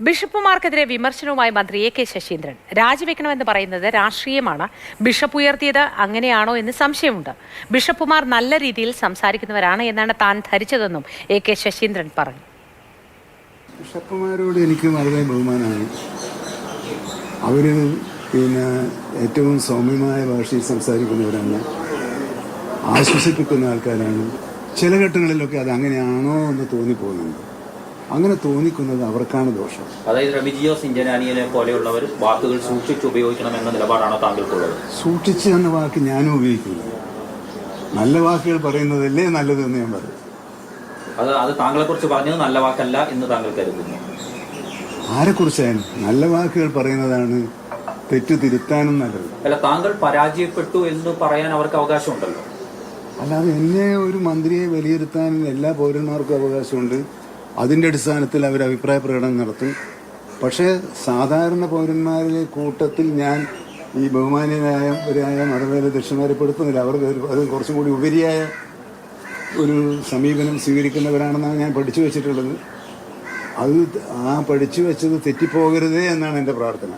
ബിഷപ്പുമാർക്കെതിരെ വിമർശനവുമായി മന്ത്രി A K Saseendran. രാജിവെക്കണമെന്ന് പറയുന്നത് രാഷ്ട്രീയമാണ്. ബിഷപ്പ് ഉയർത്തിയത് അങ്ങനെയാണോ എന്ന് സംശയമുണ്ട്. ബിഷപ്പുമാർ നല്ല രീതിയിൽ സംസാരിക്കുന്നവരാണ് എന്നാണ് താൻ ധരിച്ചതെന്നും എ കെ ശശീന്ദ്രൻ പറഞ്ഞു. ബിഷപ്പുമാരോട് എനിക്ക് വളരെ ബഹുമാനമാണ് അവർ പിന്നെ ഏറ്റവും സൗമ്യമായ ഭാഷയിൽ സംസാരിക്കുന്നവരാണ്. ആശ്വസിപ്പിക്കുന്ന ആൾക്കാരാണ്. ചില ഘട്ടങ്ങളിലൊക്കെ അത് അങ്ങനെയാണോ എന്ന് തോന്നിപ്പോകുന്നുണ്ട്. അങ്ങനെ തോന്നിക്കുന്നത് അവർക്കാണ് ദോഷം. അതായത് റെമിജിയോ സിഞ്ചനാനിയനെ പോലെയുള്ളവർ വാക്കുകൾ സൂക്ഷിച്ച് ഉപയോഗിക്കണം എന്ന നിലപാടാണ് താങ്കൾക്കുള്ളത്. സൂക്ഷിച്ച് എന്ന വാക്ക് ഞാനും ഉപയോഗിക്കുന്നു നല്ല വാക്കുകൾ പറയുന്നതല്ലേ നല്ലത് എന്ന് ഞാൻ പറയും. അത് അത് താങ്കളെ കുറിച്ച് പറഞ്ഞത് നല്ല വാക്കല്ല എന്ന് താങ്കൾ കരുതുന്നു. ആരെക്കുറിച്ചായാലും നല്ല വാക്കുകൾ പറയുന്നതാണ് തെറ്റ് തിരുത്താനും നല്ലത്. അല്ല താങ്കൾ പരാജയപ്പെട്ടു എന്ന് പറയാൻ അവർക്ക് അവകാശമുണ്ടല്ലോ. അല്ലാതെ എന്നെ ഒരു മന്ത്രിയെ വിലയിരുത്താൻ എല്ലാ പൗരന്മാർക്കും അവകാശമുണ്ട്. അതിന്റെ അടിസ്ഥാനത്തിൽ അവർ അഭിപ്രായ പ്രകടനം നടത്തും. പക്ഷേ സാധാരണ പൗരന്മാരുടെ കൂട്ടത്തിൽ ഞാൻ ഈ ബഹുമാനീയരായ മതമേല ദക്ഷിണമാരെ പെടുത്തുന്നില്ല. അവർക്ക് അത് കുറച്ചും കൂടി ഉപരിയായ ഒരു സമീപനം സ്വീകരിക്കുന്നവരാണെന്നാണ് ഞാൻ പഠിച്ചു വെച്ചിട്ടുള്ളത്. അത് ആ പഠിച്ചു വെച്ചത് തെറ്റിപ്പോകരുതേ എന്നാണ് എന്റെ പ്രാർത്ഥന.